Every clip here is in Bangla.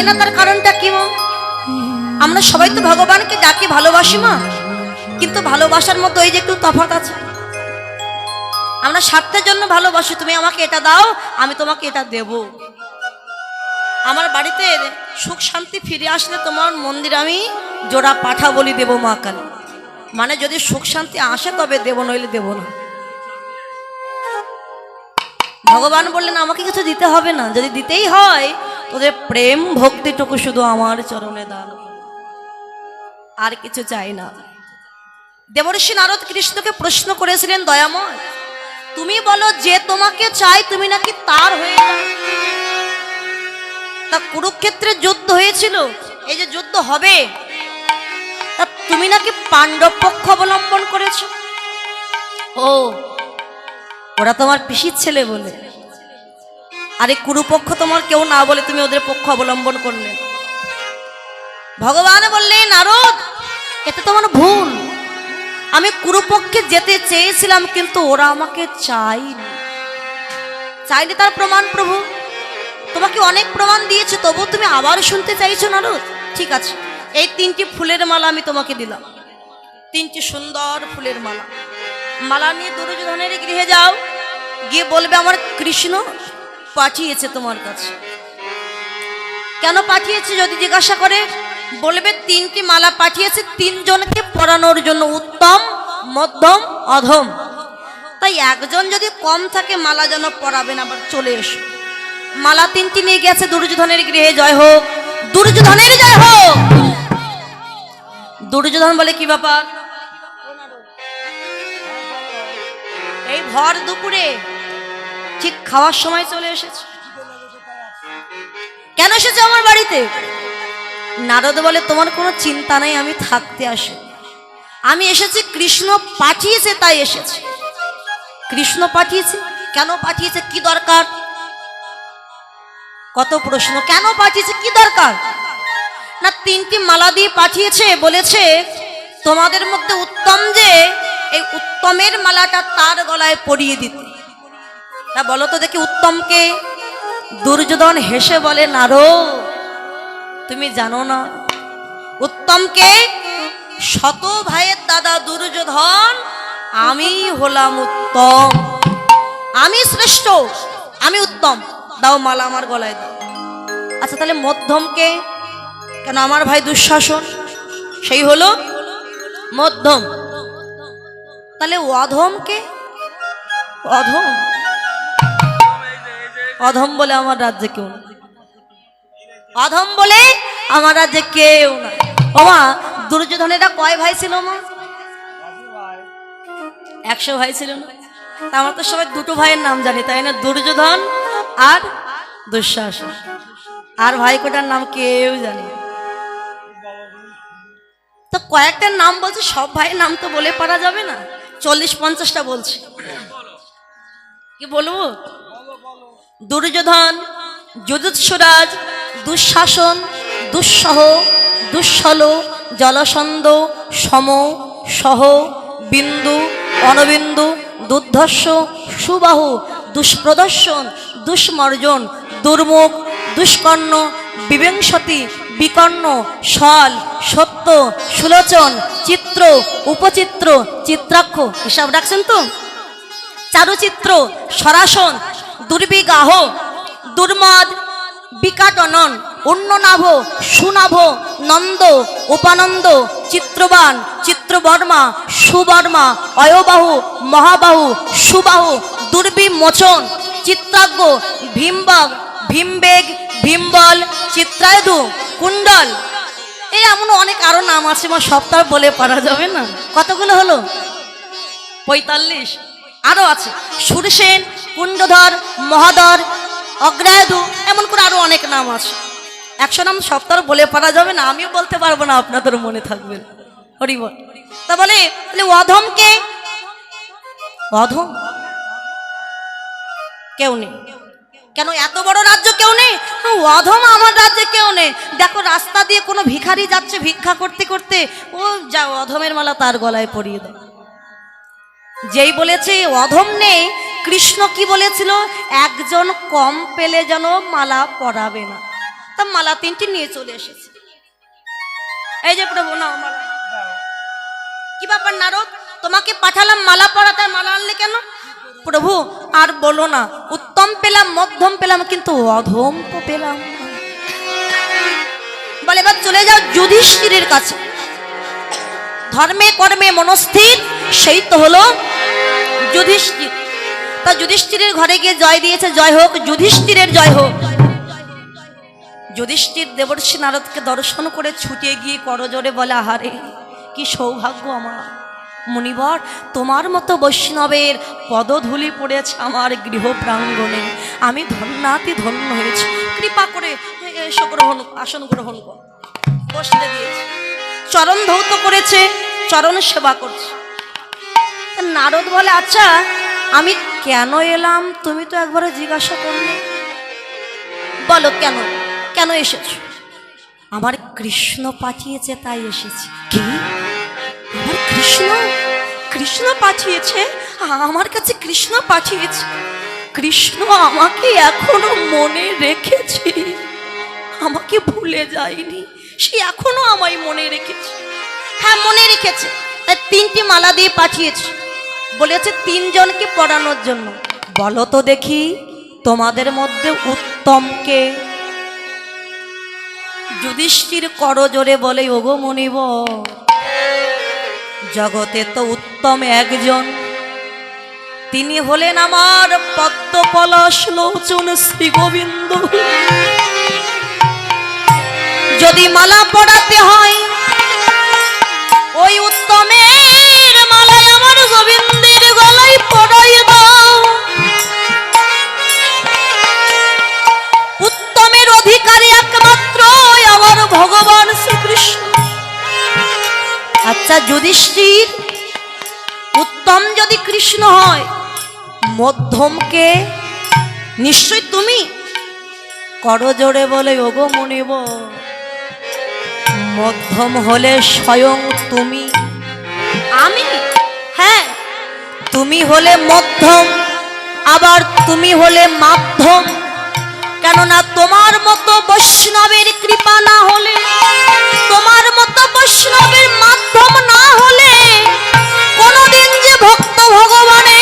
চাই না তার কারণটা কি মা? আমরা সবাই তো ভগবানকে ডাকি, ভালোবাসি মা। কিন্তু ভালোবাসার মধ্যে ওই যে একটু তফাৎ আছে। আমরা স্বার্থের জন্য ভালোবাসি, তুমি আমাকে এটা দাও, আমি তোমাকে এটা দেব। আমার বাড়িতে সুখ শান্তি ফিরে আসলে তোমার মন্দির আমি জোড়া পাঠা বলি দেব মা কালী। মানে যদি সুখ শান্তি আসে তবে দেব, নইলে দেব না। ভগবান বললেন, আমাকে কিছু দিতে হবে না। যদি দিতেই হয় তোদের প্রেম ভক্তিটুকু শুধু আমার চরণে দান আর কিছু চাই না। দেবর্ষী নারদ কৃষ্ণকে প্রশ্ন করেছিলেন, দয়াময়, তুমি বলো যে তোমাকে চাই তুমি নাকি তার হয়ে তা কুরুক্ষেত্রে যুদ্ধ হয়েছিল, এই যে যুদ্ধ হবে, তা তুমি নাকি পাণ্ডব পক্ষ অবলম্বন করেছ? ও, ওরা তোমার পিসির ছেলে বলে। আরে কুরুপক্ষ তোমার কেউ না বলে তুমি ওদের পক্ষ অবলম্বন করলে। ভগবান বললেন নারদ এটা তোমার ভুল। আমি কুরুপক্ষে যেতে চেয়েছিলাম, কিন্তু ওরা আমাকে চাইনি চাইনি তার প্রমাণ, প্রভু। তোমাকে অনেক প্রমাণ দিয়েছে তবু তুমি আবার শুনতে চাইছো, নারদ? ঠিক আছে, এই তিনটি ফুলের মালা আমি তোমাকে দিলাম। তিনটি সুন্দর ফুলের মালা। মালা নিয়ে দুর্যোধনের গৃহে যাও। গিয়ে বলবে, আমার কৃষ্ণ পাঠিয়েছে তোমার কাছে। কেন পাঠিয়েছে যদি জিজ্ঞাসা করে? বলবে, তিনটি মালা পাঠিয়েছে, তিনজনকে পড়ানোর জন্য উত্তম, মধ্যম, অধম। তাই একজন যদি কম থাকে, মালা যেন পড়াবেন আবার চলে এসো। মালা তিনটি নিয়ে গেছে, দুর্যোধনের গৃহে জয় হোক। দুর্যোধনের জয় হোক! দুর্যোধন বলে কি ব্যাপার? এই ভর দুপুরে ঠিক খাওয়ার সময় চলে এসেছে। কেন এসেছে আমার বাড়িতে? নারদ বলে, তোমার কোনো চিন্তা নাই, আমি থাকতে আসি। আমি এসেছি, কৃষ্ণ পাঠিয়েছে, তাই এসেছি। কৃষ্ণ পাঠিয়েছে? কেন পাঠিয়েছে? কি দরকার? কত প্রশ্ন। কেন পাঠিয়েছে? কি দরকার? না, তিনটি মালা দিয়ে পাঠিয়েছে, বলেছে, তোমাদের মধ্যে উত্তম যে, এই উত্তমের মালাটা তার গলায় পরিয়ে দিতে। তা বলো তো দেখি উত্তমকে। দুর্যোধন হেসে বলে, নারো, তুমি জানো না। উত্তমকে শত ভাইয়ের দাদা দুর্যোধন, আমি হলাম উত্তম। আমি শ্রেষ্ঠ, আমি উত্তম। দাও মালা আমার গলায় দাও। আচ্ছা তাহলে মধ্যমকে, কেন আমার ভাই দুঃশাসন? সেই হলো মধ্যম। তাহলে অধমকে? অধম? অধম বলে আমার রাজ্যে কেউ না। অধম বলে আমার রাজ্যে কেউ না। ওমা দুর্যোধনেরা কয় ভাই ছিল মা একশো ভাই ছিল না? আমরা তো সবাই দুটো ভাইয়ের নাম জানি, তাই না? দুর্যোধন আর দুঃশাসন। আর ভাই কোটার নাম কেউ জানে। তো কয়েকটার নাম বলছে, সব ভাইয়ের নাম তো বলে পারা যাবে না। চল্লিশ পঞ্চাশটা বলছি। কি বলব? দুর্যোধন যুদুৎসুরাজ দুঃশাসন, দুঃসহ, দুঃসল জলসন্দ সম, সহ, বিন্দু অনবিন্দু দুর্ধর্ষ, সুবাহু, দুষ্প্রদর্শন, দুষ্মর্জন, দুর্মুখ, দুষ্কর্ণ বিবেংসতি বিকর্ণ, সল, সত্য, সুলোচন, চিত্র, উপচিত্র, চিত্রাক্ষ, হিসাব রাখছেন তো? চারুচিত্র, সরাসন দুর্বিগাহ, দুর্মদ, বিকাটনন অন্যনাভ সুনাভ, নন্দ, উপানন্দ, চিত্রবান, চিত্রবর্মা, সুবর্মা, অয়বাহু, মহাবাহু, সুবাহু, দুর্বিমোচন, চিত্রাজ্ঞ, ভীমবাগ, ভীমবেগ, ভীমবল চিত্রায়ধু কুণ্ডল। এই এমন অনেক আরও নাম আছে, আমার সপ্তাহ বলে পারা যাবে না। কতগুলো হলো? পঁয়তাল্লিশ। আরও আছে। সুরসেন কুণ্ডধর মহাদর অগ্রায়ধু এমন করে আরও অনেক নাম আছে। একশো নাম সপ্তাহ বলে পারা যাবে না আমিও বলতে পারব না আপনাদের মনে থাকবে। হরিবল তা বলে তাহলে অধম কে? অধম? কেউ নেই। কেন এত বড় রাজ্য কেউ নেই? হ্যাঁ, অধম আমার রাজ্যে কেউ নেই। দেখো রাস্তা দিয়ে কোনো ভিখারি যাচ্ছে ভিক্ষা করতে করতে ও যা অধমের মালা তার গলায় পরিয়ে দেয়। যেই বলেছে অধম নেই কৃষ্ণ কি বলেছিল? একজন কম পেলে যেন মালা পরাবে না। তা মালা তিনটি নিয়ে চলে এসেছে। এই যে প্রভু না কি ব্যাপার নারদ? তোমাকে পাঠালাম মালা পরাতে মালা আনলে কেন? প্রভু, আর বলো না, উত্তম পেলাম, মধ্যম পেলাম, কিন্তু অধম তো পেলাম বলে, এবার চলে যাও যুধিষ্ঠিরের কাছে। ধর্মে কর্মে মনস্থির, সেই তো হলো যুধিষ্ঠির। তা যুধিষ্ঠিরের ঘরে গিয়ে জয় দিয়েছে, জয় হোক, যুধিষ্ঠিরের জয় হোক। যুধিষ্ঠির দেবর্ষি নারদকে দর্শন করে ছুটে গিয়ে করজোরে বলে, আহারে, কি সৌভাগ্য আমার। মুনিবর, তোমার মতো বৈষ্ণবের পদধূলি পড়েছে আমার গৃহ প্রাঙ্গণে আমি ধন্যাতি ধন্য হয়েছি। কৃপা করে এসো গ্রহণ, আসন গ্রহণ কর। বসতে দিয়েছে। চরণ ধৌত করেছে, চরণ সেবা করছে। নারদ বলে আচ্ছা আমি কেন এলাম? তুমি তো একবারে জিজ্ঞাসা করলে বলো, কেন? কেন এসেছ? আমার কৃষ্ণ পাঠিয়েছে, তাই এসেছি। কি? আমার কৃষ্ণ? কৃষ্ণ পাঠিয়েছে? আমার কাছে কৃষ্ণ পাঠিয়েছে। কৃষ্ণ আমাকে এখনও মনে রেখেছে। আমাকে ভুলে যায়নি। সে এখনও আমায় মনে রেখেছে। হ্যাঁ মনে রেখেছে। তাই তিনটি মালা দিয়ে পাঠিয়েছে। বলেছে তিনজনকে পড়ানোর জন্য। বলো তো দেখি, তোমাদের মধ্যে উত্তমকে যুধিষ্ঠির করজোরে বলে, ওগো মনিব। জগতে তো উত্তম একজন। তিনি হলেন আমার পদ্ম পলাশ লোচন শ্রী গোবিন্দ। যদি মালা পড়াতে হয়, ওই উত্তমের মালায় আচ্ছা যুধিষ্ঠির, উত্তম যদি কৃষ্ণ হয়, মধ্যমকে নিশ্চয় তুমি করজোড়ে বলে, ওগো মনিব, মধ্যম হলে স্বয়ং তুমি। আমি? হ্যাঁ তুমি হলে মধ্যম, আবার তুমি হলে মাধ্যম। কেননা তোমার মতো বৈষ্ণবের কৃপা না হলে, তোমার মতো বৈষ্ণবের মাধ্যম না হলে কোনোদিন যে ভক্ত ভগবানের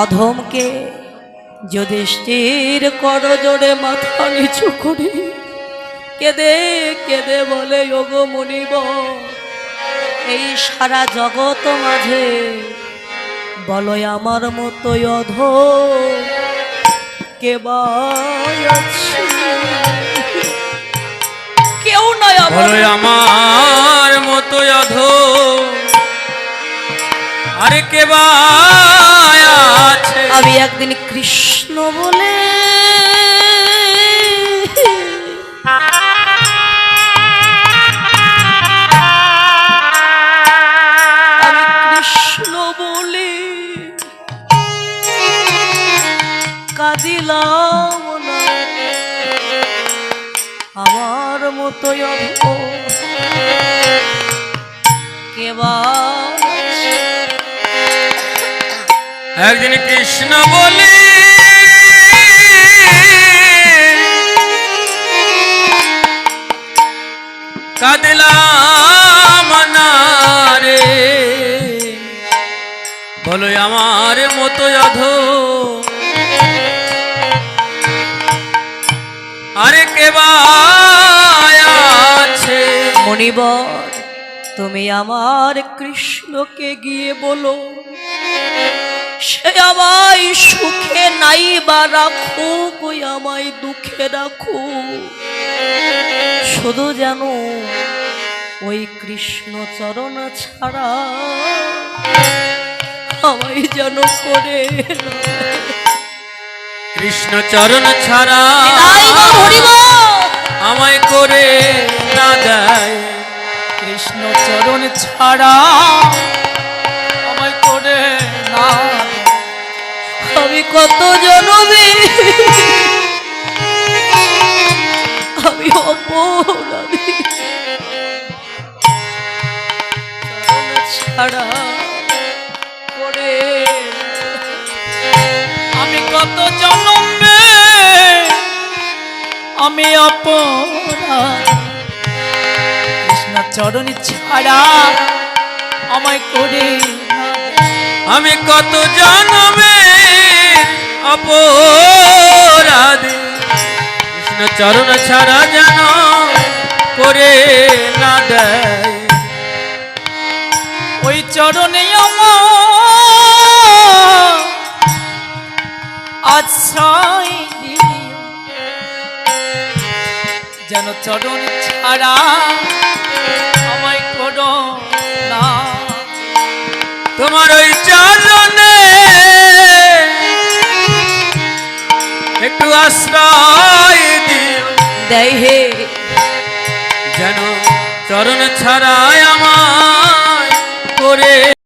অধমকে যুধিষ্ঠির কর জোরে মাথা নিচু করে। কেঁদে কেঁদে বলে যোগ মনিব, এই সারা জগৎ মাঝে বলো আমার মতো অধ কে? কেউ নয় আমার মতো অধ আরে কে আমি একদিন কৃষ্ণ বলে কাঁদিলাম আমার মতো কেবা একদিন কৃষ্ণ বলে, কাঁদলাম রে। বলো আমার মতো অধ। আরে কে আছে? মণিবর, তুমি আমার কৃষ্ণকে গিয়ে বলো। সে আমায় সুখে নাই বা রাখো কই আমায় দুঃখে রাখো শুধু যেন ওই কৃষ্ণ চরণ ছাড়া আমায় যেন করে। কৃষ্ণ চরণ ছাড়া। আমায় করে না দেয় কৃষ্ণ চরণ ছাড়া কত জনমে অপরাধী চরণ ছাড়া করে আমি কত জন্মে? আমি অপরাধ। কৃষ্ণ চরণ ছাড়া আমায় করে আমি কত জন্মে? চরণ ছাড়া যেন করে না দেয়। ওই চরণে যেন চরণ ছাড়া আমায় করো না। তোমার ওই চরণে একটু আশ্রয় দেয় হে। যেন চরণ ছাড়ায় আমার করে।